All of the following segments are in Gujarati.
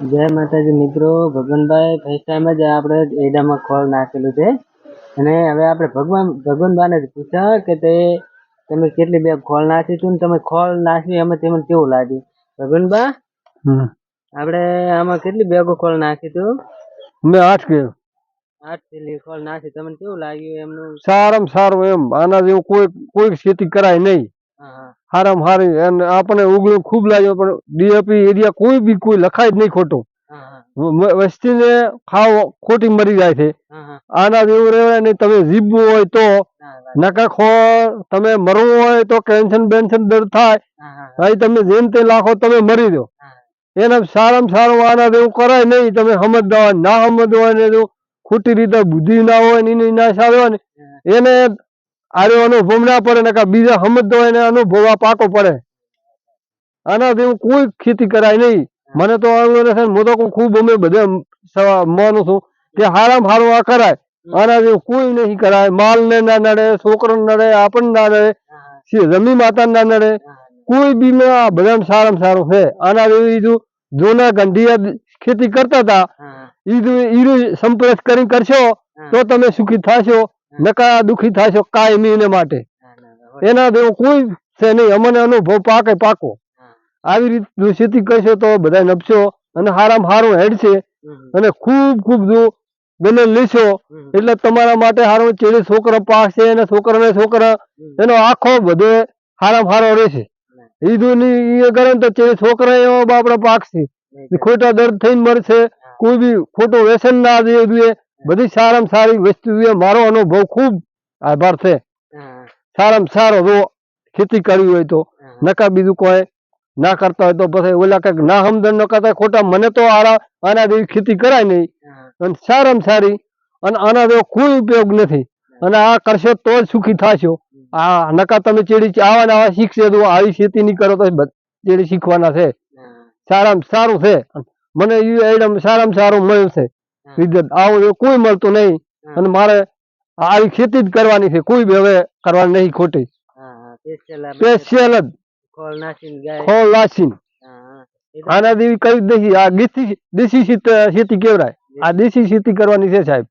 જય માતાજી મિત્રો ભગવાનભાઈ ફર્સ્ટ ટાઈમ જ આપણે એડામાં ખોળ નાખેલું છે. અને હવે આપણે ભગવાન ભગવાનભાઈને જ પૂછ્યા કે તે તમે કેટલી બેગ ખોળ નાખી છું ને તમે ખોળ નાખી એમાં તમને કેવું લાગ્યું? ભગવાનબા આપણે આમાં કેટલી બેગો ખોળ નાખી તું મેં આઠ કે આઠ થેલી ખોળ નાખી. તમને કેવું લાગ્યું એમનું? સારામાં સારું એમ. આના જેવું કોઈ કોઈ ખેતી કરાય નહીં. હા હારી અને આપણને ઉગલું ખૂબ લાગ્યો પણ ડીએપી એરિયા કોઈ બી કોઈ લખાય જ નહીં ખોટું. વસ્તીને ખાવ ખોટી મરી જાય છે. આના જેવું રહેવાય નહીં. તમે જીવવું હોય તો નકા ખો તમે મરવું હોય તો ટેન્શન બેન્શન દર થાય. ભાઈ તમે જેમ તે લાખો તમે મરી દો. એના સારામાં સારું આના જેવું કરાય નહીં. તમે સમજતા હોય ના સમજવા ને ખોટી રીતે બુદ્ધિ ના હોય ને એની ના સારી હોય ને. એને આરો અનુભવ ના પડે ને બીજા સમજતો હોય ને અનુભવ પાકો પડે. આના જેવું કોઈ ખેતી કરાય નહીં. મને તો હું તો ખૂબ અમે બધે માનું છું. કે હારામ હારું આ કરાય. આના જેવું કોઈ નહીં કરાય. માલ ને ના નડે છોકરો નડે આપણને ના નડે જમી માતા ના નડે કોઈ બી માં આ બધા સારામાં સારું છે. આના જેવું ઈ જો જૂના ગંઢિયા ખેતી કરતા હતા હા. ઈ જો ઈરું સંપ્રેસ કરીને કરશો તો તમે સુખી થશો. નકા દુખી થશો કાયમી એને માટે. એના દેવો કોઈ છે નહીં. અમને અનુભવ પાકે પાકો. આવી રીતે ખેતી કરશો તો બધા નપશો અને હારામાં હારું હેડશે અને ખૂબ ખૂબ જો બને લેશો. એટલે તમારા માટે હારો ચેડી છોકરા પાકશે અને છોકરાને છોકરા એનો આખો બધે હારામ હારો રહેશે ઈદું એ કરે તો ચેડી છોકરા એવો બાપડા પાકશે. ખોટા દર્દ થઈને મરશે. કોઈ બી ખોટું વ્યસન ના દે બધી સારામાં સારી વસ્તુ એ મારો અનુભવ ખૂબ આભાર છે. સારામાં સારો જો ખેતી કરવી હોય તો નકા બીજું કોઈ ના કરતા હોય તો પછી ઓલા કંઈક ના સમજણ ન કરતા ખોટા મને તો આરા આના જેવી ખેતી કરાય નહીં. અને સારામાં સારી અને આના જેવો કોઈ ઉપયોગ નથી. અને આ કરશો તો જ સુખી થશો. આ નકા તમે ચેડી આવા ને આવા શીખશે તો આવી ખેતી નહીં કરો તો ચેડી શીખવાના છે. સારામાં સારું છે. મને એ આઈટમ સારામાં સારું મળ્યું છે. રિઝલ્ટ આવું કોઈ મળતું નહીં અને મારે આવી ખેતી જ કરવાની છે કોઈ બી હવે કરવાની નહીં ખોટી. સ્પેશિયલ જ. ખોળ તો- આના દેવી કઈ દેશી આ દેશી દેશી ખેતી કેવરાય? આ દેશી ખેતી કરવાની છે સાહેબ.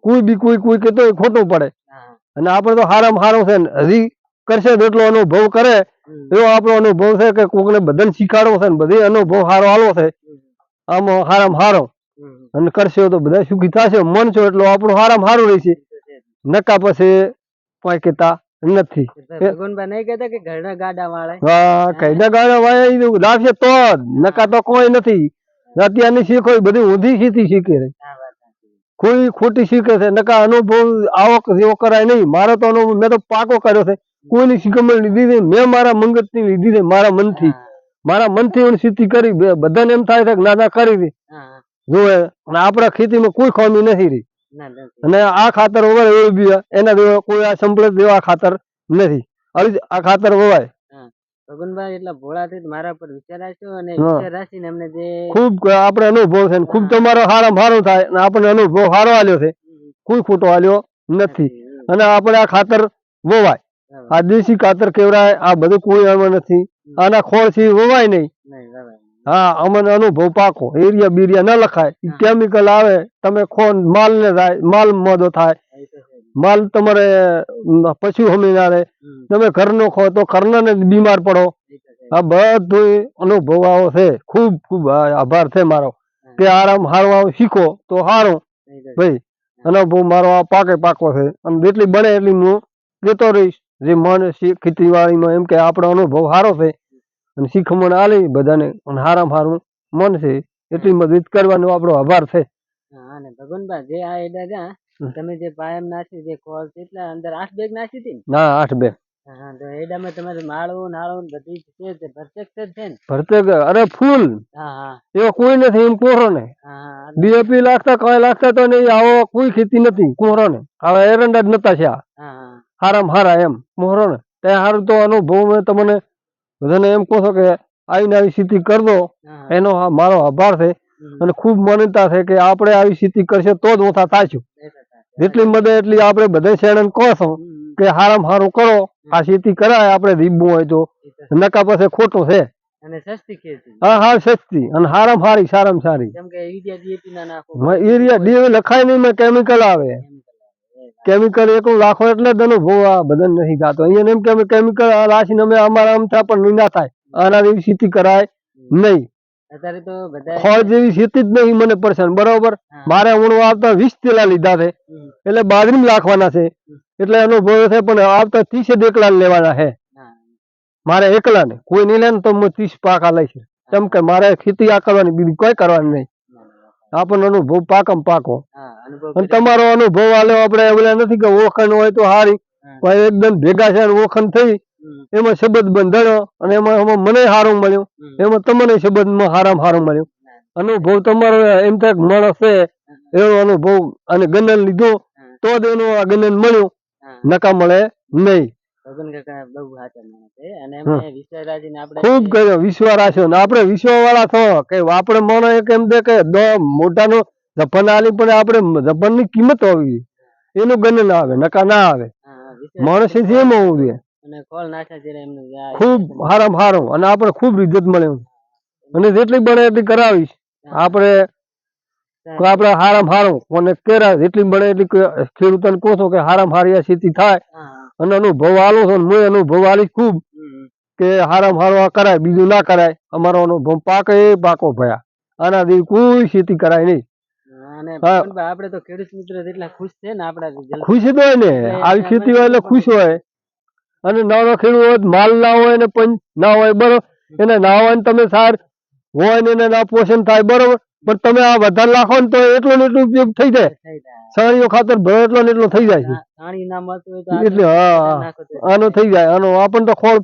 કોઈ બી કોઈ કોઈ કેતો ખોટું પડે. અને આપણે તો હારામ હારું છે ને હજી કરશે એટલો અનુભવ કરે. એવો આપણો અનુભવ છે કે કોકને બધાને શીખાડવો છે ને બધી અનુભવ સારો હાલો છે. આમ હારામ હારો. અને કરશો તો બધા સુખી થશે. મન છો એટલો આપણું હારામાં સારું રહેશે. નકા પછી કોઈ કહેતા નથી. નહીં કહેતા કે ઘરના ગાડા વાળા. હા વાય ઈ લાગશે તો નકા તો કોઈ નથી. અત્યારની શીખો બધી ઊંધી ખેતી શીખે છે. હા વાત સાચી. કોઈ ખોટી શીખે છે. નકા અનુભવ આવક જેવો કરાય નહીં. મારો તો અનુભવ મેં તો પાકો કર્યો છે. કોઈની શીખમણ લીધી છે મેં મારા મંગતની લીધી છે મારા મનથી. મારા મનથી હું સ્થિતિ કરી. બધાને એમ થાય છે કે ના ના કરી હા. જોવે અને આપણા ખેતીમાં કોઈ ખામી નથી રહી. અને આ ખાતર વવાય એવું બી એના કોઈ આ સંપલત જેવા ખાતર નથી. આ ખાતર વવાય. હા. ભગવાનભાઈ એટલા ભોળાથી મારા પર વિચાર રાખ્યો અને વિચાર રાખીને એમને જે ખૂબ આપણે અનુભવ છે ખૂબ તમારો સારામાં સારો થાય અને આપણને અનુભવ સારો આલ્યો છે. કોઈ ખોટો આલ્યો નથી. અને આપણે આ ખાતર વવાય. આ દેશી ખાતર કેવડાય આ બધું કોઈ એમાં નથી. આના ખોળથી વવાય નહીં. હા અમને અનુભવ પાકો એરિયા બીરિયા ન લખાય. કેમિકલ આવે તમે ખોન માલ ને થાય. માલ મોદો થાય. માલ તમારે પછી પશુ હમી રહે હમ, તમે ઘરનો ખો તો ઘરનાને ને બીમાર પડો. આ બધું અનુભવ આવો છે. ખૂબ ખૂબ આભાર છે મારો. કે આરામ હારવા આવો શીખો તો સારું. ભાઈ અનુભવ મારો આ પાકે પાકો છે. અને જેટલી બને એટલી હું લેતો રહીશ. જે મન ખેતીવાડીમાં એમ કે આપણો અનુભવ સારો છે. અને શીખમણ આલી બધાને પણ હારામાં હારું મન છે એટલી મદદ કરવાનો આપણો આભાર છે. હા, ને ભગવાનભાઈ જે આ એડા છે તમે જે પાયમ નાખી જે કોલ છે એટલા અંદર આઠ બેગ નાખી હતી ને? આઠ બેગ. હા, હા તો એડામાં તમારે માળવું નાળવું ને બધી છે તે perfect છે ને? ભરતે અરે ફૂલ. હા હા. એવો કોઈ નથી એમ કોરો ને હા લાગતા કઈ લાગતા તો નહીં આવો કોઈ ખેતી નથી કોરો ને હવે એરંડા જ નતા છે આ હા. હા હારા એમ મોહરો ને ત્યાં હારું તો અનુભવ મેં તમને બધાને એમ કહો છો કે આવીને આવી સ્થિતિ કરજો દો. એનો મારો આભાર છે. અને ખૂબ માન્યતા છે કે આપણે આવી સ્થિતિ કરશે તો જ ઓછા થાશું જેટલી મદદ એટલી આપણે બધા શેણન કહો છો કે હારામ હારું કરો. આ ખેતી કરાય આપણે રીબવું હોય તો. નકા પાસે ખોટું છે. અને સસ્તી ખેતી. હા હા સસ્તી. અને હારામાં હારી સારામાં સારી. કે એરિયા ડીએવી લખાય નહીં મેં કેમિકલ આવે. કેમિકલ એકલું રાખો એટલે જ અનુભવ આ બધા નથી થતો. અહીંયા એમ કે અમે કેમિકલ રાખીને અમે અમારા આમ થાય પણ નહીં ના થાય. આના જેવી ખેતી કરાય નહીં. અત્યારે તો બધા ફળ જેવી ખેતી જ નહીં મને પસંદ બરોબર? મારે હું આવતા વીસ તેલા લીધા છે. એટલે બાજરી રાખવાના છે. એટલે અનુભવ છે પણ આવતા ત્રીસે એકલા લેવાના છે. મારે એકલા ને કોઈ નહીં લે ને તો હું ત્રીસ પાકા લઈશ. કેમ કે મારે ખેતી આ કરવાની બીજું કોઈ કરવાની નહીં. આપણને અનુભવ પાકમ પાકો. અને તમારો અનુભવ આલ્યો આપણે ઓલા નથી કે ઓખણ હોય તો હારી. પણ એકદમ ભેગા છે અને ઓળખાણ થઈ એમાં શબ્દ બંધાણો અને એમાં એમાં મને સારું મળ્યું. એમાં તમને શબ્દમાં હારામાં સારું મળ્યું. અનુભવ તમારો એમ થાય માણસ છે એવો અનુભવ અને ગનન લીધો તો જ એનું આ ગનન મળ્યું. નકા મળે નહીં. ભગવાન કાકા બહુ સાચા માણસ છે. અને એમને વિશ્વરાજીને આપણે ખૂબ કર્યો વિશ્વા રાખ્યો ને આપણે થો કે આપણે માનો એક એમ દે કે દો મોટાનો જપન આલી પણ આપણે જપનની કિંમત હોવી. એનું ગન ના આવે નકા ના આવે. હા, વિશ્વરાજ એમ હોવું જોઈએ. અને એમનું ખૂબ હારામાં હારું અને આપણે ખૂબ ઇજ્જત મળે અને જેટલી બને એટલી કરાવીશ. આપણે આપડે હારમ હારું અને કેરા જેટલી બને એટલી ખેડૂતોને કહો છો કે હારામાં હારી આ ખેતી થાય. અને અનુભવ આલો છો હું અનુભવ આલી ખૂબ કે હારામ હારું આ કરાય બીજું ના કરાય. અમારો અનુભવ પાકે પાકો ભયા. આનાથી કોઈ ખેતી કરાય નહીં. આપણે તો ખેડૂત મિત્રો જેટલા ખુશ છે ને આપણા result ખુશી તો હોય ને. આવી ખેતી હોય એટલે ખુશ હોય. અને નાનો ખેડૂત હોય માલ ના હોય ને પંચ ના હોય બરોબર. એને ના હોય ને તમે સાર હોય ને એને ના પોષણ થાય બરોબર. પણ તમે આ વધારે નાખો ને તો એટલો ને એટલો ઉપયોગ થઈ જાય. નો સાણીઓ ખાતર ભરે એટલો ને એટલો થઈ જાય છે. ના એટલે હા આનો થઈ જાય. આનો આપણને તો ખોળ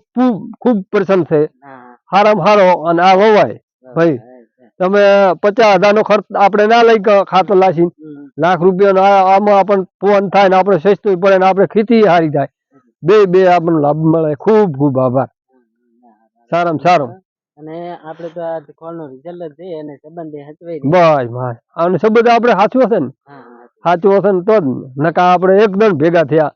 ખૂબ પસંદ છે. હા, હા. હારો અને આ વવાય. ભાઈ. તમે પચાસ હજારનો ખર્ચ આપણે ના લઈ ખાતર લાસી લાખ રૂપિયાનો આમાં આપણને ફોન થાય ને આપણે સસ્તું પડે ને આપણે ખેતી હારી થાય બે બે આપણને લાભ મળે. ખૂબ ખૂબ આભાર. સારામાં સારું. અને આપણે તો આ કોલનો રિઝલ્ટ જ અને સંબંધી હચવાઈ બસ બસ. અને સંબંધ આપણે સાચું હશે ને? સાચું હશે ને તો જ નકા આપણે એકદમ ભેગા થયા.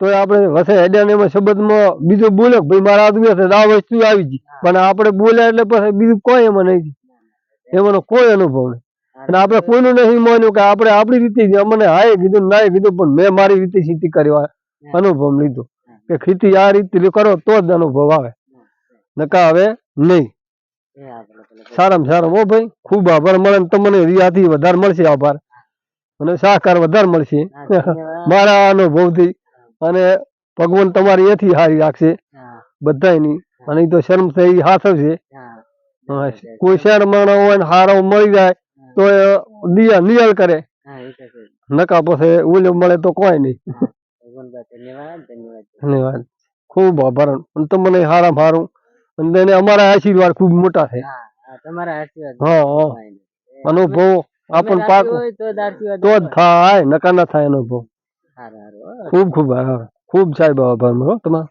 તો આપણે વસે હેડ્યા એમાં સંબંધમાં બીજું બોલે કે ભાઈ મારા આદમી હશે આ વસ્તુ આવી ગઈ. પણ આપણે બોલ્યા એટલે પછી બીજું કોઈ એમાં નહીં એમાંનો કોઈ અનુભવ નહીં. અને આપણે કોઈનું નહીં માન્યું કે આપણે આપણી રીતે જ અમને હાય કીધું નાય કીધું પણ મેં મારી રીતે ખેતી કરી આ અનુભવ લીધો. કે ખેતી આ રીતે કરો તો જ અનુભવ આવે. નકા હવે નહીં. સારામાં સારા. હો ભાઈ ખૂબ આભાર. મળે ને તમને રિયાથી વધારે મળશે આભાર. અને સહકાર વધારે મળશે. મારા અનુભવથી. અને ભગવાન તમારી એથી હારી રાખશે. બધાની અને તો શરમ થઈ હાથવશે કોઈ શેર માણસ હોય ને હારો મળી જાય તો દિયા નિયલ કરે. નકા પછી ઓલો મળે તો કોઈ નહીં. ધન્યવાદ ધન્યવાદ. ધન્યવાદ. ખૂબ આભાર. અને તમને હારામાં હારું. અને એને અમારા આશીર્વાદ ખૂબ મોટા છે તમારા આશીર્વાદ હા. અનુભવ આપણ પાક તો જ. થાય નકા ના થાય અનુભવ. ખૂબ ખૂબ ખૂબ સાહેબ આભાર મારો તમારો